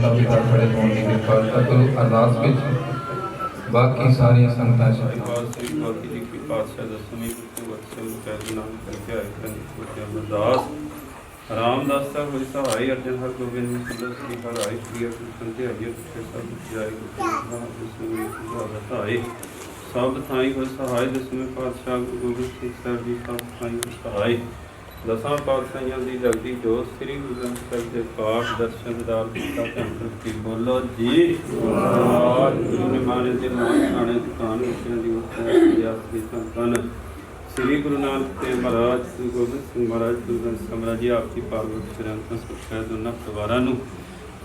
ਕਰੋ ਅਰਦਾਸ ਵਿੱਚ ਬਾਕੀ ਸਾਰੀਆਂ ਸੰਗਤਾਂ ਸ਼ਾਮਿਲ ਸ੍ਰੀ ਬਾਕੀ ਜੀ ਕੀ ਪਾਤਸ਼ਾਹ, ਦਸਵੀਂ ਗੁਰੂ ਵਤਸਲ ਕਹਿ ਨਾਮ ਕਰਕੇ ਆਏ ਕਰਨ ਕੋਟਿਆ ਅਰਦਾਸ। ਰਾਮਦਾਸ ਸਾਹਿਬ ਹੋਈ ਸਹਾਈ ਅਰਜਨ ਹਰ ਗੋਬਿੰਦ ਜੀ ਸੁੰਦਰ ਸ੍ਰੀ ਹਰਿ ਪ੍ਰਿਯ ਸੰਤੇ ਹਰਿ ਤੇ ਸਭ ਜਾਇ ਗੁਰੂ ਦਸਵੀਂ ਸਭ ਥਾਈ ਹੋਈ ਸਹਾਈ ਦਸਵੇਂ ਪਾਤਸ਼ਾਹ ਗੁਰੂ ਗੋਬਿੰਦ ਸਿੰਘ ਸਾਹਿਬ ਜੀ, ਸਭ ਥਾਈ ਹੋਈ ਸਹਾਈ ਦਸਾਂ ਪਾਤਸ਼ਾਹਾਂ ਦੀ ਜਗਦੀ ਜੋਤ ਸ੍ਰੀ ਗੁਰੂ ਗ੍ਰੰਥ ਸਾਹਿਬ ਦੇ ਪਾਠ ਦਰਸ਼ਨ ਦਾਰ ਕੀਤਾ ਧੰਨ ਕੀ ਬੋਲੋ ਜੀ? ਵਾਹਿਗੁਰੂ ਨੇ ਮਾਰੇ ਦੇ ਨਾਮ ਦੁਕਾਨ ਵਿੱਚਾਂ ਦੀ ਉੱਤੇ ਆਸਰੀ ਸੰਤਨ। ਸ੍ਰੀ ਗੁਰੂ ਨਾਨਕ ਦੇਵ ਮਹਾਰਾਜ, ਸ੍ਰੀ ਗੋਬਿੰਦ ਸਿੰਘ ਮਹਾਰਾਜ, ਗੁਰੂ ਗ੍ਰੰਥ ਸਾਹਿਬ ਜੀ, ਆਪ ਕੀ ਪਾਰਵਤ ਸਿਰੰਤਨ ਸੁਖੈ ਦੋਨਾਂ ਪਰਿਵਾਰਾਂ ਨੂੰ।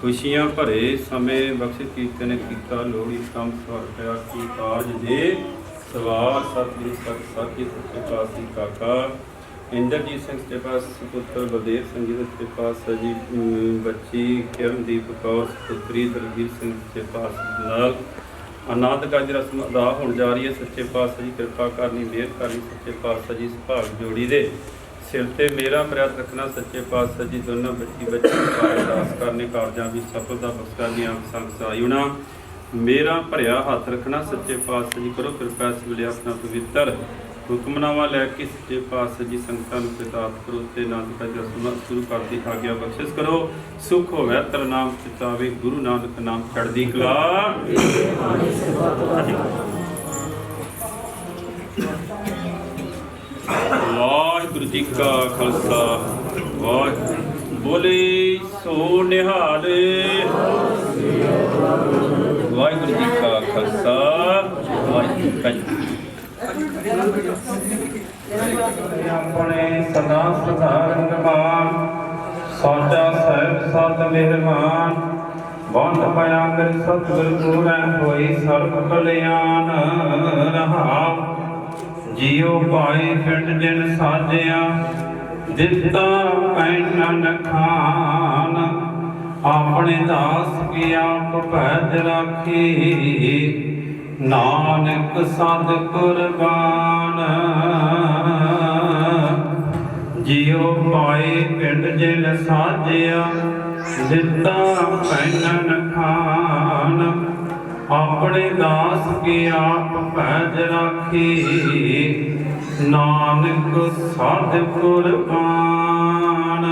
ਖੁਸ਼ੀਆਂ ਭਰੇ ਸਮੇਂ ਬਖਸ਼ ਕੀਰਤਨ ਕੀਤਾ ਲੋੜੀ ਕੰਮ ਸਵਰ ਪਿਆ ਕੀ ਕਾਜ ਦੇ ਸਵਾਰ ਸਤਿ ਸਤਿ ਸਤਿ ਸੱਚੇ ਪਾਤਸ਼ਾਹ ਕਾਕਾ। ਇੰਦਰਜੀਤ ਸਿੰਘ ਦੇ ਪਾਸ ਪੁੱਤਰ ਬਲਦੇਵ ਸਿੰਘ ਜੀ ਦੇ ਪਾਸ ਸਜੀ ਬੱਚੀ ਕਿਰਨਦੀਪ ਕੌਰ ਪੁੱਤਰੀ ਦਲਜੀਤ ਸਿੰਘ ਦੇ ਪਾਸ ਨਾਲ ਅਨਾਦ ਕਾਜ ਰਸਮ ਅਦਾ ਹੋਣ ਜਾ ਰਹੀ ਹੈ, ਸੱਚੇ ਪਾਤਸ਼ਾਹ ਜੀ ਕਿਰਪਾ ਕਰਨੀ, ਮਿਹਰ ਕਰਨੀ, ਸੱਚੇ ਪਾਤਸ਼ਾਹ ਜੀ ਸੁਭਾਗ ਜੋੜੀ ਦੇ। ਸਿਰ ਤੇ ਮੇਰਾ ਪ੍ਰਿਆਤ ਰੱਖਣਾ, ਸੱਚੇ ਪਾਤਸ਼ਾਹ ਜੀ ਦੋਨਾਂ ਬੱਚੀ ਬੱਚੀ ਦਾ ਅਰਦਾਸ ਕਰਨੇ, ਕਾਰਜਾਂ ਵਿੱਚ ਸਫਲਤਾ ਬਖਸ਼ਾ ਦੀਆਂ ਸੰਗ ਸਾਇਉਣਾ ਮੇਰਾ ਭਰਿਆ ਹੱਥ ਰੱਖਣਾ, ਸੱਚੇ ਪਾਤਸ਼ਾਹ ਜੀ ਕਰੋ ਕਿਰਪਾ, ਇਸ ਵੇਲੇ ਆਪਣਾ ਪਵਿੱਤਰ ਹੁਕਮਨਾਮਾ ਲੈ ਕੇ ਸੱਚੇ ਪਾਤਸ਼ਾਹ ਜੀ ਸੰਗਤਾਂ ਨੂੰ ਪਿਤਾਤ ਕਰੋ ਤੇ ਨਾਨਕ ਦਾ ਜਸਨਾ ਸ਼ੁਰੂ ਕਰਦੀ, ਆਗਿਆ ਬਖਸ਼ਿਸ਼ ਕਰੋ। ਸੁਖ ਹੋਵੇ, ਤਰ ਨਾਮ ਚਿਤਾਵੇ ਗੁਰੂ ਨਾਨਕ ਨਾਮ ਚੜ੍ਹਦੀ ਕਲਾ। ਵਾਹਿਗੁਰੂ ਜੀ ਕਾ ਖਾਲਸਾ, ਵਾਹਿਗੁਰੂ। ਬੋਲੇ ਸੋ ਨਿਹਾਲ। ਵਾਹਿਗੁਰੂ ਜੀ ਕਾ ਖਾਲਸਾ, ਵਾਹਿਗੁਰੂ ਜੀ ਆਪਣੇ ਸਦਾ ਸਦਾ ਰੰਗਮਾਨ ਸਾਚਾ ਸਹਿਬ ਸਤ ਮਿਹਰਮਾਨ ਬੰਦ ਪਿਆ ਕਰ ਸਤਿਗੁਰ ਪੂਰੈ ਹੋਈ ਸਰਬ ਕਲਿਆਣ। ਰਹਾਉ, ਜੀਉ ਪਾਏ ਪਿੰਡ ਜਿਨ ਸਾਜਿਆ, ਦਿੱਤਾ ਪੈਨਨ ਖਾਨ। ਆਪਣੇ ਦਾਸ ਕੀ ਆਪ ਭਜ ਰਾਖੀ ਨਾਨਕ ਸਦ ਕੁਰਬਾਨ। ਜਿਉ ਪਾਏ ਪਿੰਡ ਜਿਨ ਸਾਜਿਆ, ਦਿੱਤਾ ਪੈਨਨ ਖਾਨ। ਆਪਣੇ ਦਾਸ ਕੇ ਆਪ ਭਜ ਰਾਖੀ, ਨਾਨਕ ਸਦ ਕੁਰਬਾਨ।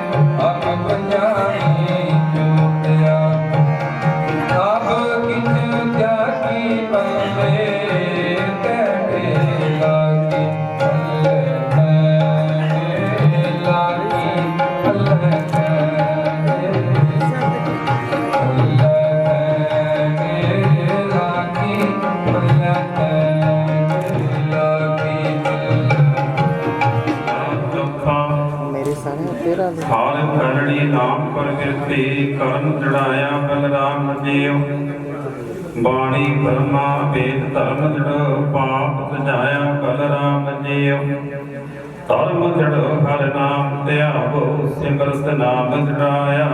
ਕਰਮ ਕਰਨ ਜੜਾਇਆ ਬਲਰਾਮ ਜੀਉ। ਬਾਣੀ ਬਰਮਾ ਵੇਦ ਧਰਮ ਜੜ ਪਾਪ ਸਜਾਇਆ ਬਲਰਾਮ ਜੀਉ। ਧਰਮ ਜੜ ਹਰ ਨਾਮ ਧਿਆਵੋ, ਸਿਮਰਤ ਨਾਮ ਜੜਾਇਆ।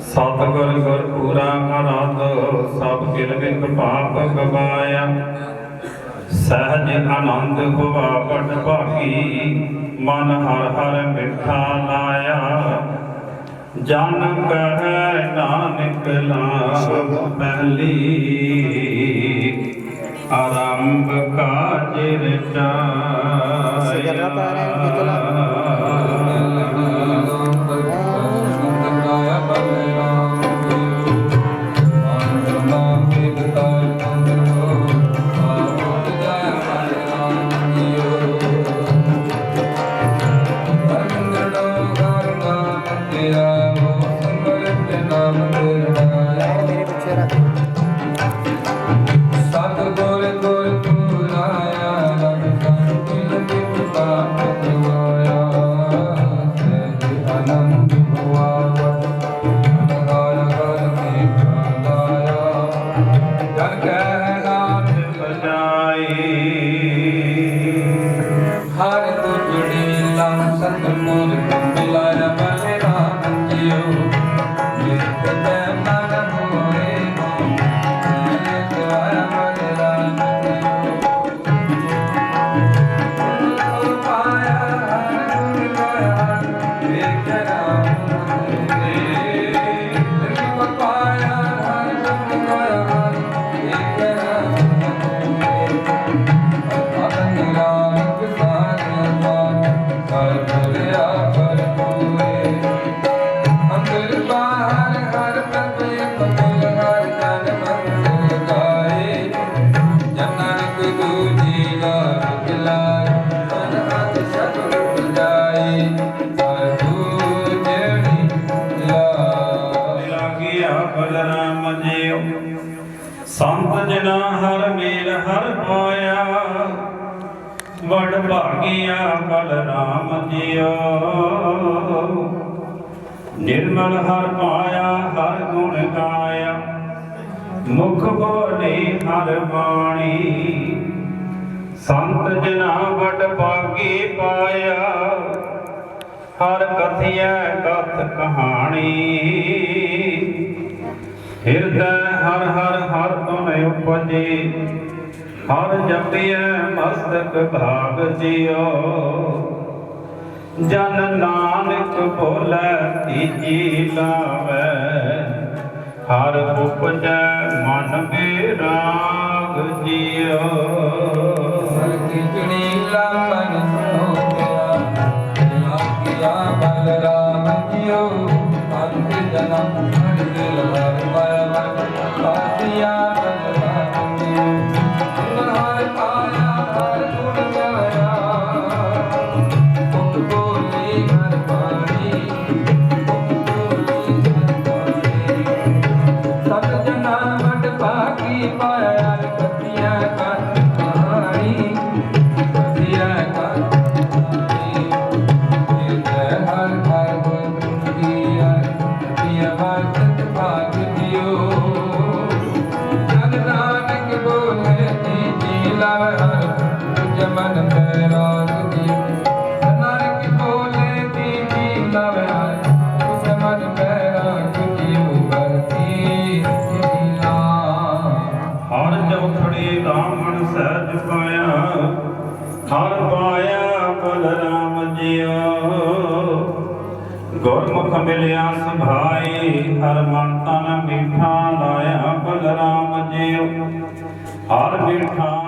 ਸਤਿਗੁਰ ਗੁਰ ਪੂਰਾ ਆਨੰਦ ਸਭ ਕਿਰਵਿਕ ਪਾਪ ਗਵਾਇਆ। ਸਹਿਜ ਆਨੰਦ ਹੋਵਾ ਪਟ ਭਾਗੀ, ਮਨ ਹਰ ਹਰ ਮਿੱਠਾ ਲਾਇਆ। ਜਨ ਕਹਿ ਨਾਨਕ ਲਾਭ ਪਹਿਲੀ। ਆਰੰਭ ਕਾਜ ਸਿਗਰਟ ਸੰਤ ਜਨਾ ਹਰ ਮੇਲ ਹਰ ਪਾਇਆ। ਵਡ ਭਾਗਿਆ ਕਲ ਰਾਮ ਜੀਉ। ਨਿਰਮਲ ਹਰ ਪਾਇਆ, ਹਰ ਗੁਣ ਗਾਇਆ। ਮੁਖ ਬੋਲੇ ਹਰ ਬਾਣੀ। ਸੰਤ ਜਨਾ ਵਡ ਭਾਗੀ ਪਾਇਆ। ਹਰ ਕਥਿਐ ਕਥ ਕਹਾਣੀ। ਹਿਰਦੈ ਉਪਜੇ ਹਰ ਜਪਿਐ ਮਸਤਕ ਭਾਗ ਜਿਉ ਜਨ ਨਾਨਕ ਬੋਲੇ ਤੀਜੀ ਲਾਵੈ। ਹਰ ਉਪਜੈ ਮਨ ਬੇਰਾਗ ਮਨ ਬੈਰਾਗ ਨਾਨਕ ਬੋਲੇ ਜੀ ਜੀ ਲਵ ਹਰ ਮਨ ਬੈਰਾਗ ਦਿਓ ਵਰਤੀ ਹਰ ਚੌਥੜੀ ਰਾਮਣ ਸਹਿਜ ਪਾਇਆ, ਹਰ ਪਾਇਆ ਬਲਰਾਮ ਜੀਉ। ਗੁਰਮੁਖ ਮਿਲਿਆ ਸੁਭਾਈ, ਹਰ ਮਨ ਤਨ ਮੀਠਾ ਲਾਇਆ ਬਲਰਾਮ ਜੀਉ। ਹਰ ਮੀਠਾ